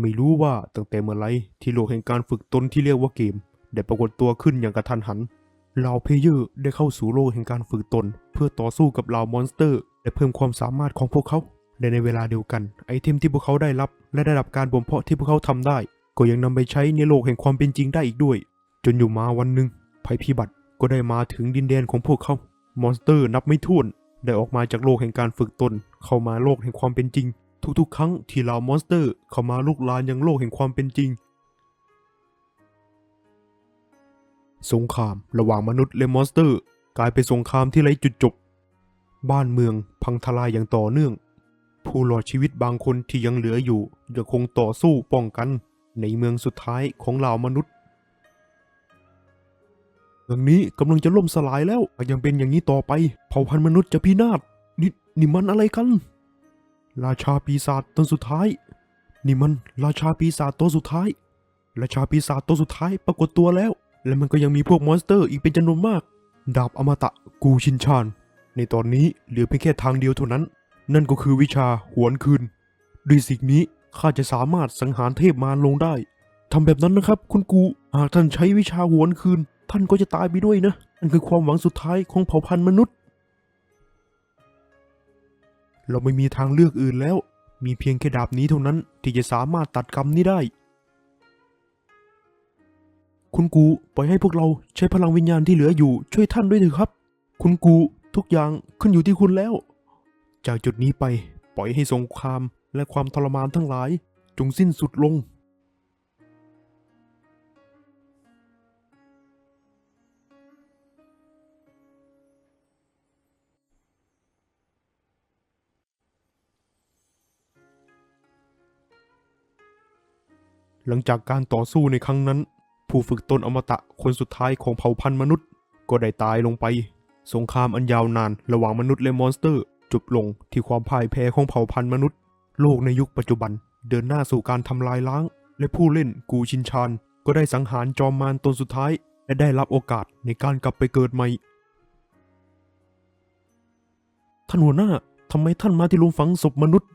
ไม่รู้ว่าตั้งแต่เมื่อไรที่โลกแห่งการฝึกตนที่เรียกว่าเกม ได้ปรากฏตัวขึ้นอย่างกระทันหันเหล่าเพเยอร์ได้เข้าสู่โลกแห่งการฝึกตน เพื่อต่อสู้กับเหล่ามอนสเตอร์ และเพิ่มความสามารถของพวกเขาและในเวลาเดียวกัน ไอเทมที่พวกเขาได้รับ และได้รับการบ่มเพาะที่พวกเขาทำได้ ก็ยังนำไปใช้ในโลกแห่งความเป็นจริงได้อีกด้วย จนอยู่มาวันหนึ่งภัยพิบัติก็ได้มาถึงดินแดนของพวกเขา มอนสเตอร์นับไม่ถ้วน ได้ออกมาจากโลกแห่งการฝึกตน เข้ามาโลกแห่งความเป็นจริง ทุกๆ ครั้งที่เหล่ามอนสเตอร์เข้ามาลุกลานยังโลกแห่งความเป็นจริง สงครามระหว่างมนุษย์และมอนสเตอร์ กลายเป็นสงครามที่ไร้จุดจบ บ้านเมืองพังทลายอย่างต่อเนื่อง ผู้รอดชีวิตบางคนที่ยังเหลืออยู่ยังคงต่อสู้ป้องกันในเมืองสุดท้ายของเหล่ามนุษย์เมืองนี้กำลังจะล่มสลายแล้วหากยังเป็นอย่างนี้ต่อไป เผ่าพันธุ์มนุษย์จะพินาศนี่นี่มันอะไรกัน ราชาปีศาจตนสุดท้าย นี่มันราชาปีศาจตัวสุดท้าย ราชาปีศาจตัวสุดท้ายปรากฏตัวแล้ว และมันก็ยังมีพวกมอนสเตอร์อีกเป็นจำนวนมาก ดาบอมตะกูชินชาน ในตอนนี้เหลือเพียงแค่ทางเดียวเท่านั้น นั่นก็คือวิชาหวนคืน ด้วยสิ่งนี้ข้าจะสามารถสังหารเทพมารลงได้ทำแบบนั้นนะครับ คุณกู หากท่านใช้วิชาหวนคืน ท่านก็จะตายไปด้วยนะนั่นคือความหวังสุดท้ายของเผ่าพันธุ์มนุษย์ เราไม่มีทางเลือกอื่นแล้ว มีเพียงแค่ดาบนี้เท่านั้นที่จะสามารถตัดกรรมนี้ได้ คุณกูปล่อยให้พวกเราใช้พลังวิญญาณที่เหลืออยู่ช่วยท่านด้วยเถอะครับ คุณกูทุกอย่างขึ้นอยู่ที่คุณแล้ว จากจุดนี้ไปปล่อยให้สงครามและความทรมานทั้งหลาย จงสิ้นสุดลง หลังจากการต่อสู้ในครั้งนั้น ผู้ฝึกตนอมตะคนสุดท้ายของเผ่าพันธุ์มนุษย์ ก็ได้ตายลงไป สงครามอันยาวนานระหว่างมนุษย์และมอนสเตอร์ จบลงที่ความพ่ายแพ้ของเผ่าพันธุ์มนุษย์ โลกในยุคปัจจุบัน เดินหน้าสู่การทำลายล้าง และผู้เล่นกูชินชานก็ได้สังหารจอมมารตนสุดท้าย และได้รับโอกาสในการกลับไปเกิดใหม่ท่านหัวหน้าทำไมท่านมาที่ลุมฝังศพมนุษย์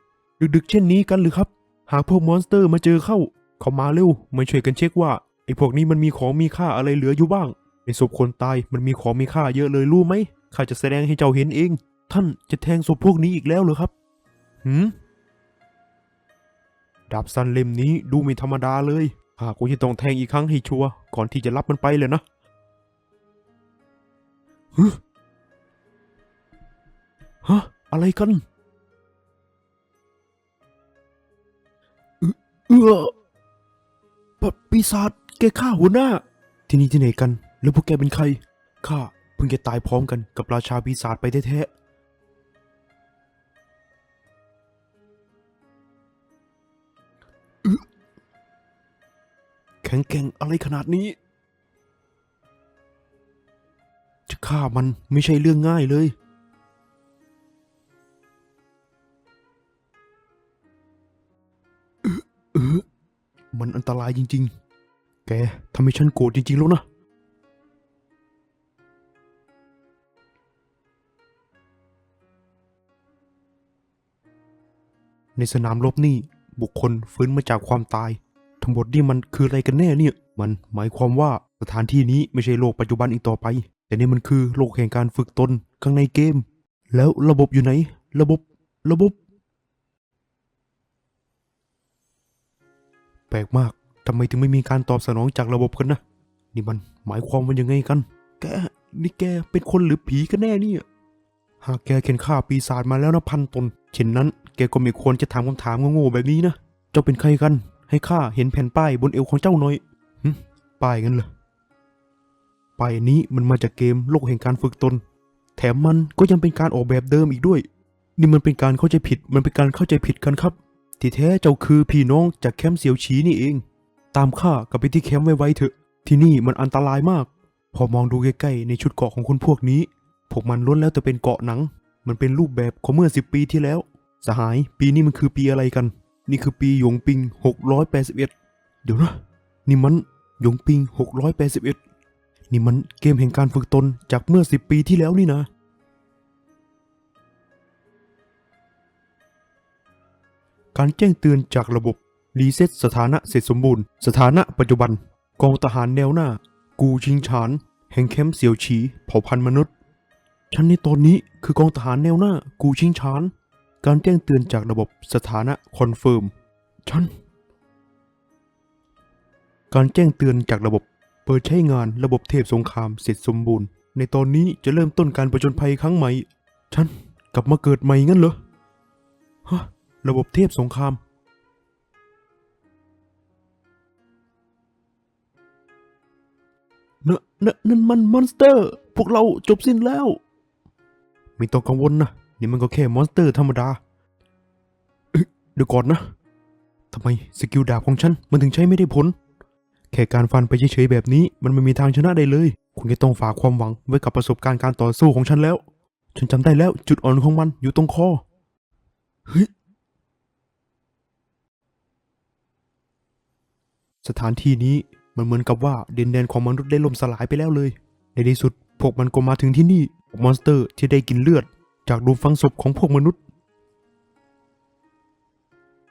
ดึกๆ เช่นนี้กันหรือครับ หากพวกมอนสเตอร์มาเจอเข้า เขามาเร็วมาช่วยกันเช็คว่าไอ้พวกนี้มันมีของมีค่าอะไรเหลืออยู่บ้างในศพคนตายมันมีของมีค่าเยอะเลยรู้ไหมข้าจะแสดงให้เจ้าเห็นเอง ท่านจะแทงศพพวกนี้อีกแล้วเหรอครับหืมดาบสันเล่มนี้ดูไม่ธรรมดาเลยข้าคงจะต้องแทงอีกครั้งให้ชัวร์ก่อนที่จะรับมันไปเลยนะฮึฮะอะไรกันเออ ปปีศาจแกฆ่าหัวหน้า ที่นี่ที่ไหนกัน แล้วพวกแกเป็นใคร ข้าเพิ่งจะตายพร้อมกันกับราชาปีศาจไปแท้ๆแข็งแกร่งอะไรขนาดนี้ จะฆ่ามันไม่ใช่เรื่องง่ายเลย มันอันตรายจริง ๆ แกทำให้ฉันโกรธจริง ๆ แล้วนะ ในสนามรบนี่ บุคคลฟื้นมาจากความตาย ทั้งหมดนี่มันคืออะไรกันแน่เนี่ย มันหมายความว่าสถานที่นี้ไม่ใช่โลกปัจจุบันอีกต่อไป แต่นี่มันคือโลกแห่งการฝึกตนข้างในเกม แล้วระบบอยู่ไหน ระบบ ระบบ แปลกมากทำไมถึงไม่มีการตอบสนองจากระบบกันนะ นี่มันหมายความว่ายังไงกัน แก นี่แกเป็นคนหรือผีกันแน่เนี่ย หากแกเข็นฆ่าปีศาจมาแล้วนะพันตน เช่นนั้น แกก็ไม่ควรจะถามคำถามโง่ๆแบบนี้นะ เจ้าเป็นใครกัน ให้ข้าเห็นแผ่นป้ายบนเอวของเจ้าหน่อยหึป้ายกันเหรอ ป้ายนี้มันมาจากเกมโลกแห่งการฝึกตน แถมมันก็ยังเป็นการออกแบบเดิมอีกด้วย นี่มันเป็นการเข้าใจผิด มันเป็นการเข้าใจผิดกันครับ ที่แท้เจ้าคือพี่น้องจากแคมป์เสียวฉีนี่เอง ตามข้ากลับไปที่แคมป์ไว้ๆเถอะ ที่นี่มันอันตรายมาก พอมองดูใกล้ๆในชุดเกราะของคนพวกนี้ พวกมันล้วนแล้วแต่เป็นเกาะหนัง มันเป็นรูปแบบของเมื่อสิบปีที่แล้ว สหาย ปีนี้มันคือปีอะไรกัน นี่คือปีหยงปิง 681 เดี๋ยวนะ นี่มันหยงปิง 681 นี่มันเกมแห่งการฝึกตนจากเมื่อสิบปีที่แล้วนี่นะ การแจ้งเตือนจากระบบรีเซ็ตสถานะเสร็จสมบูรณ์ สถานะปัจจุบัน กองทหารแนวหน้า กูชิงฉาน แห่งแคมป์เสี่ยวฉีเผ่าพันธุ์มนุษย์ฉันในตอนนี้คือกองทหารแนวหน้า กูชิงฉาน การแจ้งเตือนจากระบบสถานะคอนเฟิร์มฉันการแจ้งเตือนจากระบบ เปิดใช้งานระบบเทพสงครามเสร็จสมบูรณ์ ในตอนนี้จะเริ่มต้นการประจนภัยครั้งใหม่ ฉันกลับมาเกิดใหม่งั้นเหรอฮะ ระบบเทพสงคราม เนอะเนอะนั่นมันมอนสเตอร์ พวกเราจบสิ้นแล้ว ไม่ต้องกังวลนะ นี่มันก็แค่มอนสเตอร์ธรรมดาเอ๊ะเดี๋ยวก่อนนะ ทำไมสกิลดาบของฉันมันถึงใช้ไม่ได้ผล แค่การฟันไปเฉยๆแบบนี้ มันไม่มีทางชนะได้เลย คุณจะต้องฝากความหวังไว้กับประสบการณ์การต่อสู้ของฉันแล้ว ฉันจำได้แล้วจุดอ่อนของมันอยู่ตรงคอ เฮ้ย สถานที่นี้มันเหมือนกับว่าดินแดนของมนุษย์ได้ล่มสลายไปแล้วเลย ในที่สุดพวกมันก็มาถึงที่นี่มอนสเตอร์ที่ได้กินเลือด จากดูฟังศพของพวกมนุษย์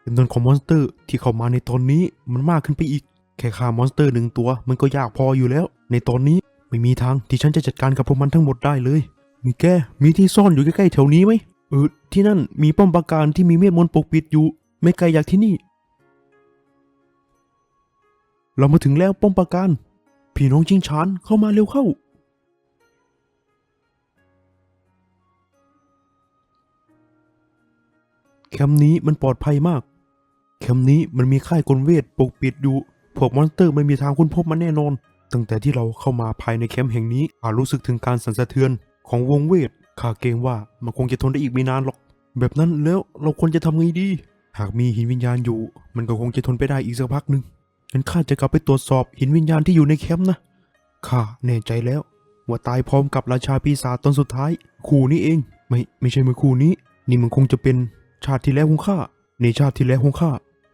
จำนวนของมอนสเตอร์ที่เข้ามาในตอนนี้มันมากขึ้นไปอีก แค่ฆ่ามอนสเตอร์หนึ่งตัวมันก็ยากพออยู่แล้ว ในตอนนี้ไม่มีทางที่ฉันจะจัดการกับพวกมันทั้งหมดได้เลย มีแกมีที่ซ่อนอยู่ใกล้ๆแถวนี้ไหมเออที่นั่นมีป้อมปราการที่มีเมฆมนต์ปกปิดอยู่ ไม่ไกลจากที่นี่ เรามาถึงแล้วป้อมปราการ พี่น้องจิงชานเข้ามาเร็วเข้า แคมป์นี้มันปลอดภัยมาก แคมป์นี้มันมีค่ายกลเวทปกปิดอยู่พวกมอนสเตอร์ไม่มีทางค้นพบมันแน่นอน ตั้งแต่ที่เราเข้ามาภายในแคมป์แห่งนี้ข้ารู้สึกถึงการสั่นสะเทือนของวงเวทข้าเกรงว่ามันคงจะทนได้อีกไม่นานหรอก แบบนั้นแล้วเราควรจะทำไงดี หากมีหินวิญญาณอยู่ มันก็คงจะทนไปได้อีกสักพักหนึ่ง งั้นข้าจะกลับไปตรวจสอบหินวิญญาณที่อยู่ในแคมป์นะ ข้าแน่ใจแล้ว ว่าตายพร้อมกับราชาปีศาจตอนสุดท้าย คู่นี้เอง ไม่ไม่ใช่เมื่อคู่นี้ นี่มันคงจะเป็นชาติที่แล้วของข้า ในชาติที่แล้วของข้า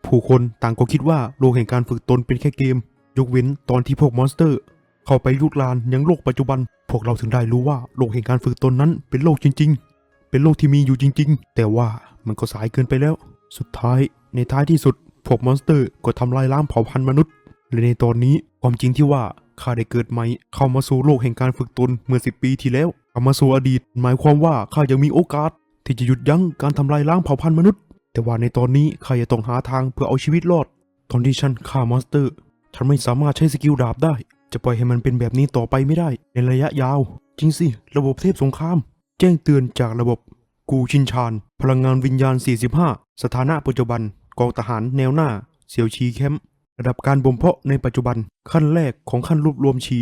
ผู้คนต่างก็คิดว่าโลกแห่งการฝึกตนเป็นแค่เกม ยกเว้นตอนที่พวกมอนสเตอร์ เข้าไปลุกลานยังโลกปัจจุบัน พวกเราถึงได้รู้ว่าโลกแห่งการฝึกตนนั้นเป็นโลกจริง ๆ เป็นโลกที่มีอยู่จริง ๆ แต่ว่ามันก็สายเกินไปแล้ว สุดท้ายในท้ายที่สุด พวกมอนสเตอร์ก็ทำลายล้างเผ่าพันธุ์มนุษย์และในตอนนี้ความจริงที่ว่าข้าได้เกิดใหม่เข้ามาสู่โลกแห่งการฝึกตนเมื่อสิบปีที่แล้วกลับมาสู่อดีต หมายความว่าข้ายังมีโอกาส ที่จะหยุดยั้งการทำลายล้างเผ่าพันธุ์มนุษย์ แต่ว่าในตอนนี้ข้าจะต้องหาทางเพื่อเอาชีวิตรอด ตอนที่ฉันฆ่ามอนสเตอร์ฉันไม่สามารถใช้สกิลดาบได้ จะปล่อยให้มันเป็นแบบนี้ต่อไปไม่ได้ ในระยะยาว จริงสิ ระบบเทพสงคราม แจ้งเตือนจากระบบ กูชินชานพลังงานวิญญาณ 45 สถานะปัจจุบัน กองทหารแนวหน้า เสียวชีแคมป์ระดับการบ่มเพาะในปัจจุบันขั้นแรกของขั้นรวบรวมชี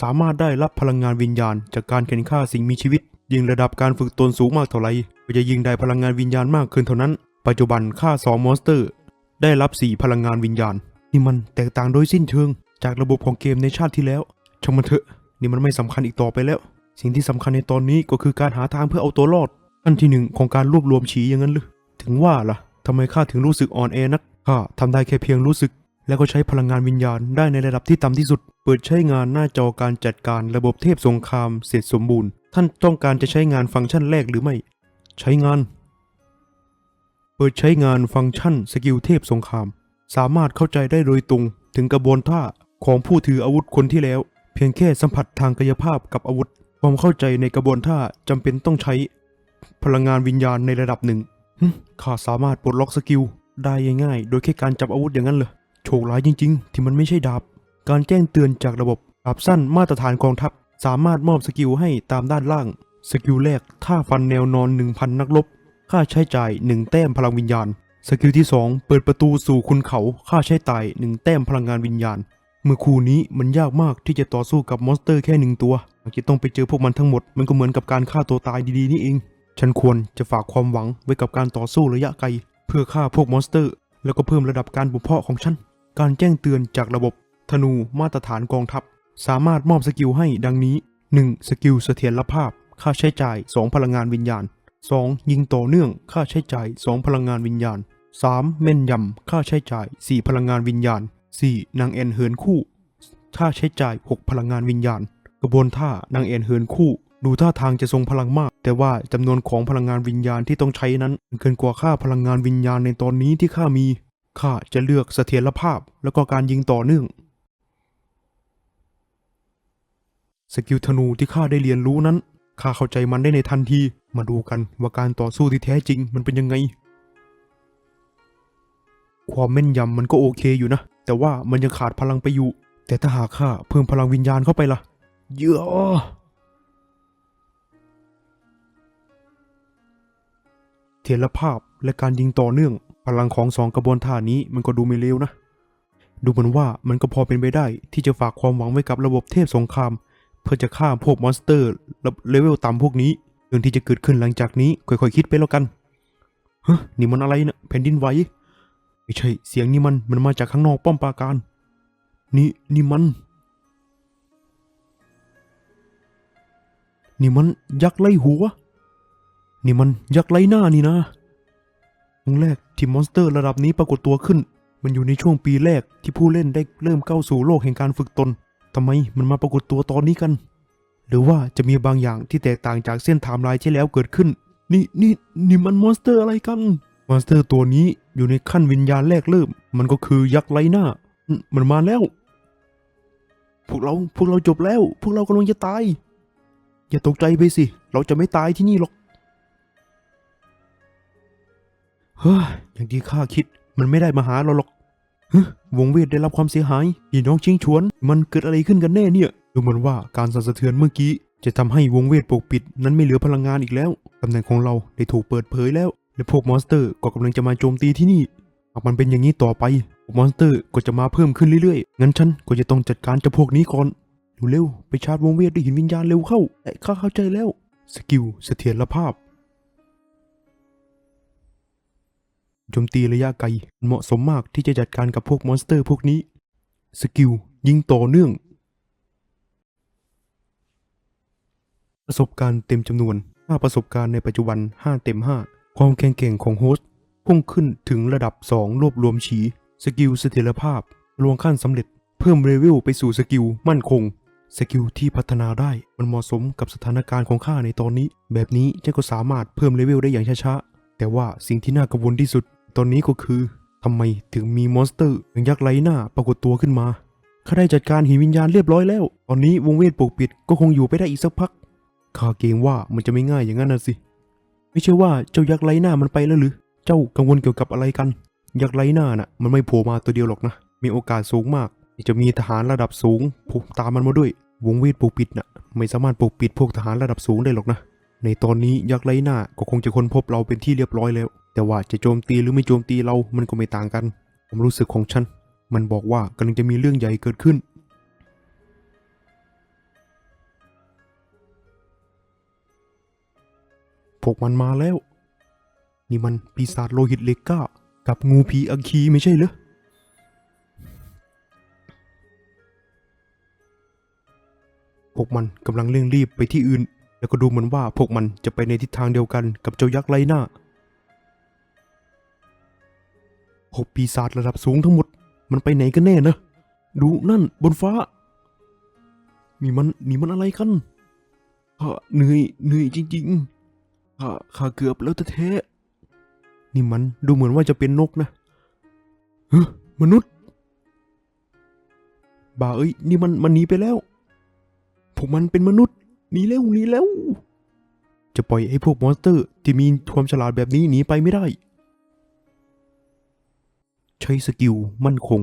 สามารถได้รับพลังงานวิญญาณ จากการแข่งฆ่าสิ่งมีชีวิต ยิ่งระดับการฝึกตนสูงมากเท่าไรก็จะยิ่งได้พลังงานวิญญาณมากขึ้นเท่านั้น ปัจจุบันค่าสองมอนสเตอร์ ได้รับ4พลังงานวิญญาณนี่มันแตกต่างโดยสิ้นเชิง จากระบบของเกมในชาติที่แล้วช่างมันเถอะนี่มันไม่สำคัญอีกต่อไปแล้ว สิ่งที่สำคัญในตอนนี้ก็คือการหาทางเพื่อเอาตัวรอด อันที่หนึ่งของการรวบรวมฉีอย่างนั้นหรือถึงว่าล่ะ ทำไมข้าถึงรู้สึกอ่อนแอนักข้าทำได้แค่เพียงรู้สึก แล้วก็ใช้พลังงานวิญญาณได้ในระดับที่ต่ำที่สุด เปิดใช้งานหน้าจอการจัดการระบบเทพสงครามเสร็จสมบูรณ์ ท่านต้องการจะใช้งานฟังก์ชันแรกหรือไม่ ใช้งาน เปิดใช้งานฟังก์ชันสกิลเทพสงคราม สามารถเข้าใจได้โดยตรงถึงกระบวนท่าของผู้ถืออาวุธคนที่แล้ว เพียงแค่สัมผัสทางกายภาพกับอาวุธ ความเข้าใจในกระบวนท่าจำเป็นต้องใช้พลังงานวิญญาณในระดับหนึ่ง ข้าสามารถปลดล็อกสกิลได้ง่ายๆ โดยแค่การจับอาวุธอย่างนั้นเหรอ โชคร้ายจริง ๆ ที่มันไม่ใช่ดาบ การแจ้งเตือนจากระบบดาบสั้นมาตรฐานกองทัพ สามารถมอบสกิลให้ตามด้านล่าง สกิลแรกท่าฟันแนวนอน 1,000 นักรบค่าใช้จ่าย 1 แต้มพลังวิญญาณ สกิลที่ 2 เปิดประตูสู่คุณเขา ค่าใช้จ่าย 1 แต้มพลังงานวิญญาณ เมื่อคู่นี้มันยากมากที่จะต่อสู้กับมอนสเตอร์แค่หนึ่งตัวหากจะต้องไปเจอพวกมันทั้งหมด มันก็เหมือนกับการฆ่าตัวตายดีๆนี่เอง ฉันควรจะฝากความหวังไว้กับการต่อสู้ระยะไกล เพื่อฆ่าพวกมอนสเตอร์ แล้วก็เพิ่มระดับการบ่มเพาะของฉัน การแจ้งเตือนจากระบบธนูมาตรฐานกองทัพ สามารถมอบสกิลให้ดังนี้ 1. สกิลเสถียรภาพ ค่าใช้จ่าย 2 พลังงานวิญญาณ 2. ยิงต่อเนื่อง ค่าใช้จ่าย 2 พลังงานวิญญาณ 3. แม่นยำ ค่าใช้จ่าย 4 พลังงานวิญญาณ 4. นางแอนเหินคู่ ค่าใช้จ่าย 6 พลังงานวิญญาณ กระบวนท่านางแอนเหินคู่ ดูท่าทางจะทรงพลังมาก แต่ว่าจำนวนของพลังงานวิญญาณที่ต้องใช้นั้นเกินกว่าค่าพลังงานวิญญาณในตอนนี้ที่ข้ามี ข้าจะเลือกเสถียรภาพแล้วก็การยิงต่อเนื่อง สกิลธนูที่ข้าได้เรียนรู้นั้น ข้าเข้าใจมันได้ในทันที มาดูกันว่าการต่อสู้ที่แท้จริงมันเป็นยังไง ความแม่นยำมันก็โอเคอยู่นะ แต่ว่ามันยังขาดพลังไปอยู่ แต่ถ้าหากข้าเพิ่มพลังวิญญาณเข้าไปล่ะ เยอะ เทียรภาพและการยิงต่อเนื่อง พลังของสองกระบวนท่านี้มันก็ดูไม่เลวนะ ดูเหมือนว่ามันก็พอเป็นไปได้ที่จะฝากความหวังไว้กับระบบเทพสงคราม เพื่อจะฆ่าพวกมอนสเตอร์เลเวลต่ำพวกนี้เรื่องที่จะเกิดขึ้นหลังจากนี้ค่อยๆคิดไปแล้วกันฮ้ยนี่มันอะไรนะแผ่นดินไหวไม่ใช่เสียงนี่มันมันมาจากข้างนอกป้อมปราการ นี่นี่มัน นี่มันยักษ์ไล่หัว นี่มันยักษ์ไล่หน้านี่นะครั้งแรกที่มอนสเตอร์ระดับนี้ปรากฏตัวขึ้น มันอยู่ในช่วงปีแรกที่ผู้เล่นได้เริ่มเข้าสู่โลกแห่งการฝึกตนทำไมมันมาปรากฏตัวตอนนี้กัน หรือว่าจะมีบางอย่างที่แตกต่างจากเส้นไทม์ไลน์ที่แล้วเกิดขึ้น นี่นี่นี่มันมอนสเตอร์อะไรกัน มอนสเตอร์ตัวนี้อยู่ในขั้นวิญญาณแรกเริ่ม มันก็คือยักษ์ไร้หน้า มันมาแล้ว พวกเราพวกเราจบแล้ว พวกเรากำลังจะตาย อย่าตกใจไปสิ เราจะไม่ตายที่นี่หรอก เฮ้ยอย่างที่ข้าคิด มันไม่ได้มาหาเราหรอกฮะวงเวทได้รับความเสียหายพี่น้องชิงชวน มันเกิดอะไรขึ้นกันแน่เนี่ย ดูเหมือนว่าการสั่นสะเทือนเมื่อกี้ จะทำให้วงเวทปกปิด นั้นไม่เหลือพลังงานอีกแล้วตำแหน่งของเราได้ถูกเปิดเผยแล้ว และพวกมอนสเตอร์ก็กำลังจะมาโจมตีที่นี่ หากมันเป็นอย่างนี้ต่อไปพวกมอนสเตอร์ก็จะมาเพิ่มขึ้นเรื่อยๆ งั้นฉันก็จะต้องจัดการเจ้าพวกนี้ก่อน เร็วๆ ไปชาร์จวงเวทด้วยหินวิญญาณเร็วเข้าแต่ข้าเข้าใจแล้ว สกิลเสถียรภาพ โจมตีระยะไกล เหมาะสมมากที่จะจัดการกับพวกมอนสเตอร์พวกนี้ สกิล ยิงต่อเนื่อง ประสบการณ์เต็มจำนวน 5 ประสบการณ์ในปัจจุบัน 5 เต็ม 5 ความแข็งแกร่งของโฮสต์พุ่งขึ้นถึงระดับ 2 รวบรวมฉี สกิลเสถียรภาพรวงขั้นสำเร็จ เพิ่มเลเวลไปสู่สกิลมั่นคงสกิลที่พัฒนาได้มันเหมาะสมกับสถานการณ์ของข้าในตอนนี้ แบบนี้เจ้าก็สามารถเพิ่มเลเวลได้อย่างช้าๆ แต่ว่าสิ่งที่น่ากังวลที่สุด ตอนนี้ก็คือทำไมถึงมีมอนสเตอร์อย่างยักษ์ไร้หน้าปรากฏตัวขึ้นมาข้าได้จัดการหินวิญญาณเรียบร้อยแล้ว ตอนนี้วงเวทปกปิดก็คงอยู่ไปได้อีกสักพัก ข้าเกรงว่ามันจะไม่ง่ายอย่างนั้นนะสิ ไม่ใช่ว่าเจ้ายักษ์ไร้หน้ามันไปแล้วหรือ เจ้ากังวลเกี่ยวกับอะไรกัน ยักษ์ไร้หน้าน่ะ มันไม่โผล่มาตัวเดียวหรอกนะ มีโอกาสสูงมากที่จะมีทหารระดับสูงผูกตามมันมาด้วย วงเวทปกปิดน่ะ ไม่สามารถปกปิดพวกทหารระดับสูงได้หรอกนะ ในตอนนี้ยักษ์ไร้หน้าก็คงจะค้นพบเราเป็นที่เรียบร้อยแล้ว แต่ว่าจะโจมตีหรือไม่โจมตีเรามันก็ไม่ต่างกันความรู้สึกของฉัน มันบอกว่ากำลังจะมีเรื่องใหญ่เกิดขึ้น พวกมันมาแล้ว นี่มันปีศาจโลหิตเลกก้า กับงูผีอังคีไม่ใช่เหรอพวกมันกำลังเร่งรีบไปที่อื่น แล้วก็ดูเหมือนว่าพวกมันจะไปในทิศทางเดียวกันกับเจ้ายักษ์ไรหน้า พวกปีศาจระดับสูงทั้งหมด มันไปไหนกันแน่นะ ดูนั่นบนฟ้า นี่มันนี่มันอะไรกันข้าเหนื่อยเหนื่อยจริงๆข้าข้าเกือบแล้วแท้ๆนี่มันดูเหมือนว่าจะเป็นนกนะเฮ้มนุษย์ บ่าเอ้ย นี่มันมันหนีไปแล้ว พวกมันเป็นมนุษย์หนีแล้วหนีแล้ว จะปล่อยให้พวกมอนสเตอร์ ที่มีความฉลาดแบบนี้หนีไปไม่ได้ ใช้สกิลมั่นคง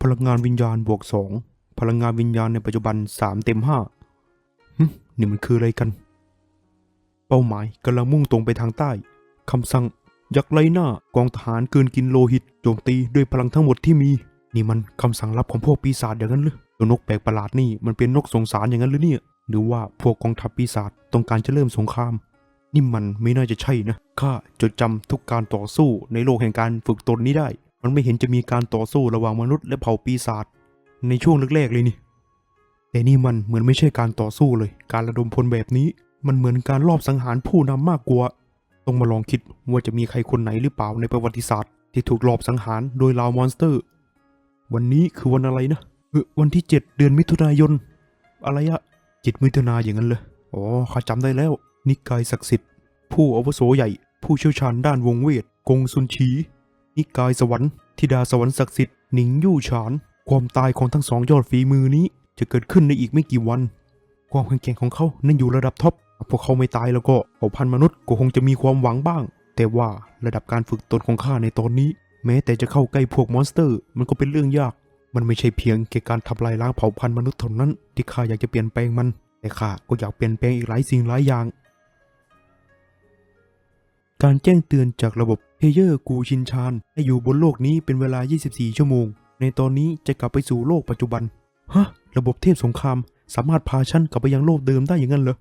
พลังงานวิญญาณบวกสองพลังงานวิญญาณในปัจจุบันสามเต็มห้านี่มันคืออะไรกัน เป้าหมายกำลังมุ่งตรงไปทางใต้คำสั่ง ยักษ์ไล่หน้ากองทหารเกินกินโลหิตโจมตีด้วยพลังทั้งหมดที่มี นี่มันคำสั่งลับของพวกปีศาจอย่างนั้นหรือตัวนกแปลกประหลาดนี่มันเป็นนกสงสารอย่างนั้นหรือเนี่ยหรือว่าพวกกองทัพปีศาจต้องการจะเริ่มสงคราม นี่มันไม่น่าจะใช่นะ ข้าจดจำทุกการต่อสู้ในโลกแห่งการฝึกตนนี้ได้ มันไม่เห็นจะมีการต่อสู้ระหว่างมนุษย์และเผ่าปีศาจในช่วงแรกๆเลยนี่ แต่นี่มันเหมือนไม่ใช่การต่อสู้เลย การระดมพลแบบนี้ มันเหมือนการลอบสังหารผู้นำมากกว่า ต้องมาลองคิดว่าจะมีใครคนไหนหรือเปล่าในประวัติศาสตร์ ที่ถูกลอบสังหารโดยลาวมอนสเตอร์ วันนี้คือวันอะไรนะวันที่ 7 เดือนมิถุนายน อะไรอะ จิตมิถุนาอย่างนั้นเลยอ๋อข้าจำได้แล้ว นิกายศักดิ์สิทธิ์ ผู้อาวุโสใหญ่ ผู้เชี่ยวชาญด้านวงเวท กงซุนชี นิกายสวรรค์ธิดาสวรรค์ศักดิ์สิทธิ์หนิงยู่ฉาน ความตายของทั้งสองยอดฝีมือนี้ จะเกิดขึ้นในอีกไม่กี่วัน ความแข็งแกร่งของเขานั้นอยู่ระดับท็อปพวกเขาไม่ตายแล้วก็เผ่าพันธุ์มนุษย์ก็คงจะมีความหวังบ้าง แต่ว่าระดับการฝึกตนของข้าในตอนนี้ แม้แต่จะเข้าใกล้พวกมอนสเตอร์ มันก็เป็นเรื่องยาก มันไม่ใช่เพียงแค่การทำลายล้างเผ่าพันธุ์มนุษย์เท่านั้นที่ข้าอยากจะเปลี่ยนแปลงมัน แต่ข้าก็อยากเปลี่ยนแปลงอีกหลายสิ่งหลายอย่าง การแจ้งเตือนจากระบบเพเยอร์กูชินชานให้อยู่บนโลกนี้เป็นเวลา 24 ชั่วโมง ในตอนนี้จะกลับไปสู่โลกปัจจุบัน ฮะ ระบบเทพสงคราม สามารถพาฉันกลับไปยังโลกเดิมได้อย่างนั้นเหรอ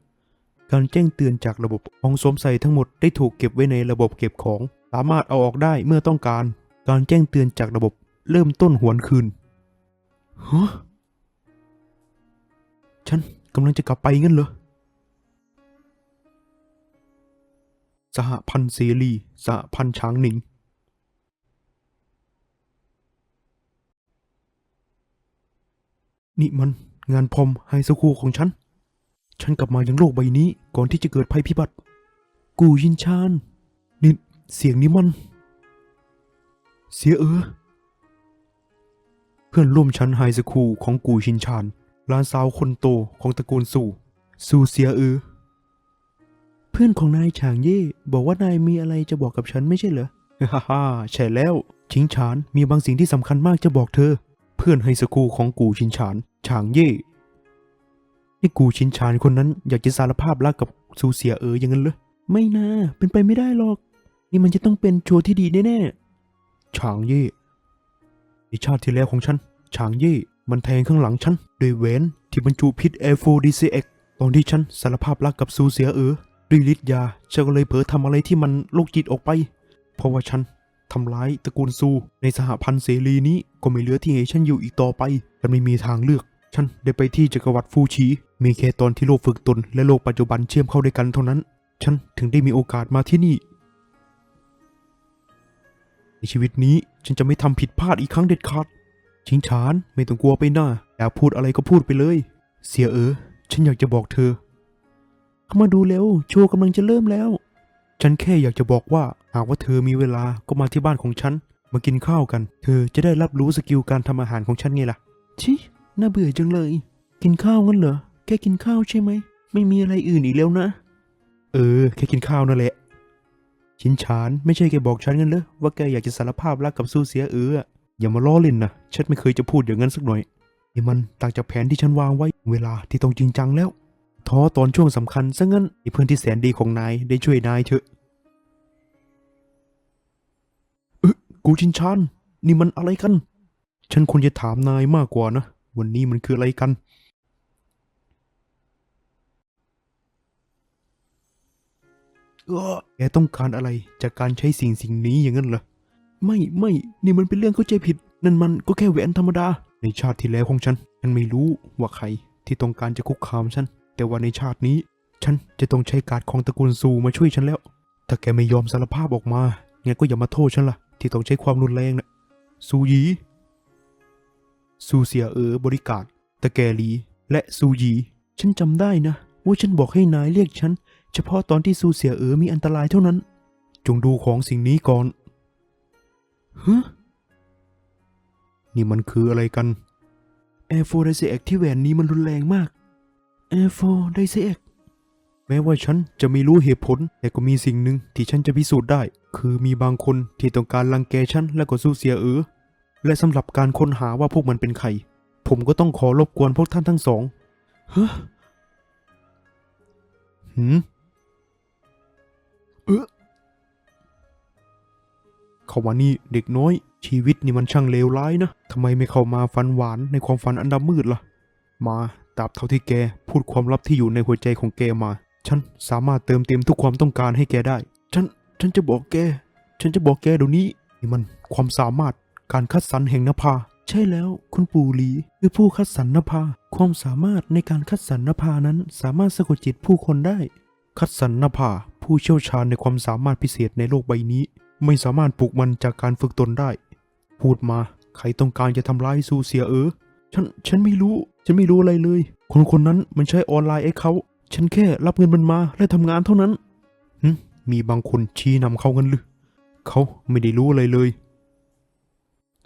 การแจ้งเตือนจากระบบของสวมใส่ทั้งหมดได้ถูกเก็บไว้ในระบบเก็บของ สามารถเอาออกได้เมื่อต้องการ การแจ้งเตือนจากระบบเริ่มต้นหวนคืน ฮะฉันกำลังจะกลับไปงั้นเหรอ สหพันธ์เสรี สหพันธ์ช้างหนิง นี่มันงานพรมไฮสคูลของฉัน ฉันกลับมายังโลกใบนี้ก่อนที่จะเกิดภัยพิบัติ กูยินชานนี่เสียงนี้มัน เสียเออ เพื่อนร่วมชั้นไฮสคูลของกูชินชานหลานสาวคนโตของตระกูลสู่ สู่เสียเออเพื่อนของนายฉางเย่บอกว่านายมีอะไรจะบอกกับฉันไม่ใช่เหรอ ฮ่าฮ่าใช่แล้ว ชิงฉานมีบางสิ่งที่สำคัญมากจะบอกเธอ เพื่อนไฮสคูลของกูชินฉานฉางเย่นี่กูชินฉานคนนั้นอยากจะสารภาพรักกับซูเสียเอออย่างนั้นเหรอ ไม่นะเป็นไปไม่ได้หรอก นี่มันจะต้องเป็นโชว์ที่ดีแน่ๆฉางเย่ ในชาติที่แล้วของฉันฉางเย่มันแทงข้างหลังฉันด้วยแหวนที่บรรจุพิษเอโฟดีซีเอ็กตอนที่ฉันสารภาพรักกับซูเสียเออด้วยฤทธิ์ยาฉันก็เลยเผลอทำอะไรที่มันโรคจิตออกไป เพราะว่าฉันทำร้ายตระกูลซูในสหพันธ์เสรีนี้ก็ไม่เหลือที่ให้ฉันอยู่อีกต่อไปฉันไม่มีทางเลือก ฉันได้ไปที่จักรวรรดิฟูชีมีแค่ตอนที่โลกฝึกตนและโลกปัจจุบันเชื่อมเข้าด้วยกันเท่านั้น ฉันถึงได้มีโอกาสมาที่นี่ ในชีวิตนี้ฉันจะไม่ทำผิดพลาดอีกครั้งเด็ดขาด ชิงชานไม่ต้องกลัวไปหน้าอยากพูดอะไรก็พูดไปเลย เสียเออ ฉันอยากจะบอกเธอ เข้ามาดูเร็ว โชว์กำลังจะเริ่มแล้ว ฉันแค่อยากจะบอกว่า หากว่าเธอมีเวลาก็มาที่บ้านของฉัน มากินข้าวกัน เธอจะได้รับรู้สกิลการทำอาหารของฉันไงล่ะ ชิน่าเบื่อจังเลย กินข้าวงั้นเหรอ แค่กินข้าวใช่ไหม ไม่มีอะไรอื่นอีกแล้วนะ เออ แค่กินข้าวนั่นแหละ ชินชานไม่ใช่แกบอกฉันงั้นเหรอว่าแกอยากจะสารภาพรักกับซูเสียเอออะอย่ามาล้อเล่นนะฉันไม่เคยจะพูดอย่างนั้นสักหน่อยนี่มันต่างจากแผนที่ฉันวางไว้เวลาที่ต้องจริงจังแล้วท้อตอนช่วงสำคัญซะงั้นไอ้เพื่อนที่แสนดีของนายได้ช่วยนายเถอะเออกูชินชานนี่มันอะไรกัน ฉันควรจะถามนายมากกว่านะ วันนี้มันคืออะไรกัน เออแกต้องการอะไรจากการใช้สิ่งสิ่งนี้อย่างนั้นเหรอ ไม่ไม่ นี่มันเป็นเรื่องเข้าใจผิด นั่นมันก็แค่แหวนธรรมดา ในชาติที่แล้วของฉัน ฉันไม่รู้ว่าใครที่ต้องการจะคุกคามฉัน แต่ว่าในชาตินี้ ฉันจะต้องใช้การของตระกูลซูมาช่วยฉันแล้ว ถ้าแกไม่ยอมสารภาพออกมางั้นก็อย่ามาโทษฉันล่ะ ที่ต้องใช้ความรุนแรงนะซูยีซูเสียเออบริการตะแกลีและซูยี ฉันจำได้นะ ว่าฉันบอกให้นายเรียกฉัน เฉพาะตอนที่ซูเสียเออมีอันตรายเท่านั้น จงดูของสิ่งนี้ก่อนฮะนี่มันคืออะไรกันแอร์โฟไดเซกที่แหวนนี้มันรุนแรงมากแอร์โฟไดเซกแม้ว่าฉันจะไม่รู้เหตุผล แต่ก็มีสิ่งหนึ่งที่ฉันจะพิสูจน์ได้ คือมีบางคนที่ต้องการรังแกฉันและก็ซูเสียเออและสำหรับการค้นหาว่าพวกมันเป็นใคร ผมก็ต้องขอรบกวนพวกท่านทั้งสองฮะหืม เออเขาว่านี่เด็กน้อย ชีวิตนี่มันช่างเลวร้ายนะทำไมไม่เข้ามาฟันหวานในความฝันอันดำมืดล่ะ มาตราบเท่าที่แกพูดความลับที่อยู่ในหัวใจของแกมา ฉันสามารถเติมเต็มทุกความต้องการให้แกได้ ฉัน ฉันจะบอกแก ฉันจะบอกแกเดี๋ยวนี้นี่มันความสามารถการคัดสรรแห่งนภาใช่แล้วคุณปู่หลีคือผู้คัดสรรนภา ความสามารถในการคัดสรรนภานั้นสามารถสะกดจิตผู้คนได้ คัดสรรนภา ผู้เชี่ยวชาญในความสามารถพิเศษในโลกใบนี้ ไม่สามารถปลูกมันจากการฝึกตนได้ พูดมา ใครต้องการจะทำร้ายซูเสียเออ ฉัน ฉันไม่รู้ ฉันไม่รู้อะไรเลย คนคนนั้นมันใช้ออนไลน์ไอ้เขา ฉันแค่รับเงินมันมาและทำงานเท่านั้นหึมีบางคนชี้นำเขากันหรือเขาไม่ได้รู้อะไรเลย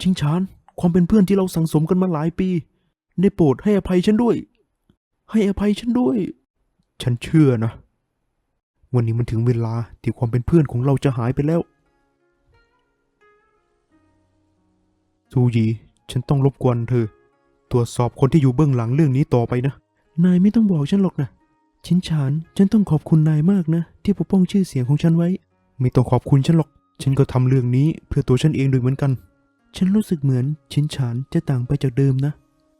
ชิงชาน ความเป็นเพื่อนที่เราสั่งสมกันมาหลายปี ได้โปรดให้อภัยฉันด้วย ให้อภัยฉันด้วย ฉันเชื่อนะ วันนี้มันถึงเวลาที่ความเป็นเพื่อนของเราจะหายไปแล้วซูยีฉันต้องรบกวนเธอ ตรวจสอบคนที่อยู่เบื้องหลังเรื่องนี้ต่อไปนะ นายไม่ต้องบอกฉันหรอกนะ ชินฉาน ฉันต้องขอบคุณนายมากนะ ที่ปกป้องชื่อเสียงของฉันไว้ ไม่ต้องขอบคุณฉันหรอก ฉันก็ทำเรื่องนี้เพื่อตัวฉันเองด้วยเหมือนกัน ฉันรู้สึกเหมือน ชินฉานจะต่างไปจากเดิมนะ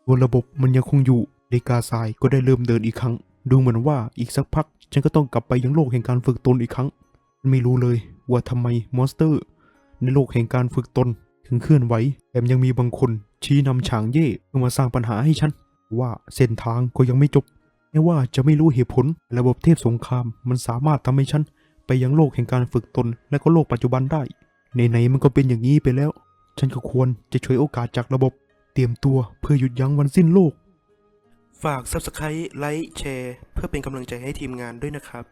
ตัวระบบมันยังคงอยู่เดกาทรายก็ได้เริ่มเดินอีกครั้ง ดูเหมือนว่าอีกสักพัก ฉันก็ต้องกลับไปยังโลกแห่งการฝึกตนอีกครั้ง ไม่รู้เลยว่าทำไมมอนสเตอร์ ในโลกแห่งการฝึกตน ถึงเคลื่อนไหวแถมยังมีบางคนชี้นำฉางเย่เพื่อมาสร้างปัญหาให้ฉัน ว่าเส้นทางก็ยังไม่จบแม้ว่าจะไม่รู้เหตุผลระบบเทพสงคราม มันสามารถทำให้ฉันไปยังโลกแห่งการฝึกตน และก็โลกปัจจุบันได้ในๆมันก็เป็นอย่างนี้ไปแล้ว ฉันก็ควรจะช่วยโอกาสจากระบบ เตรียมตัวเพื่อหยุดยั้งวันสิ้นโลก ฝาก Subscribe ไลค์แชร์ เพื่อเป็นกำลังใจให้ทีมงานด้วยนะครับ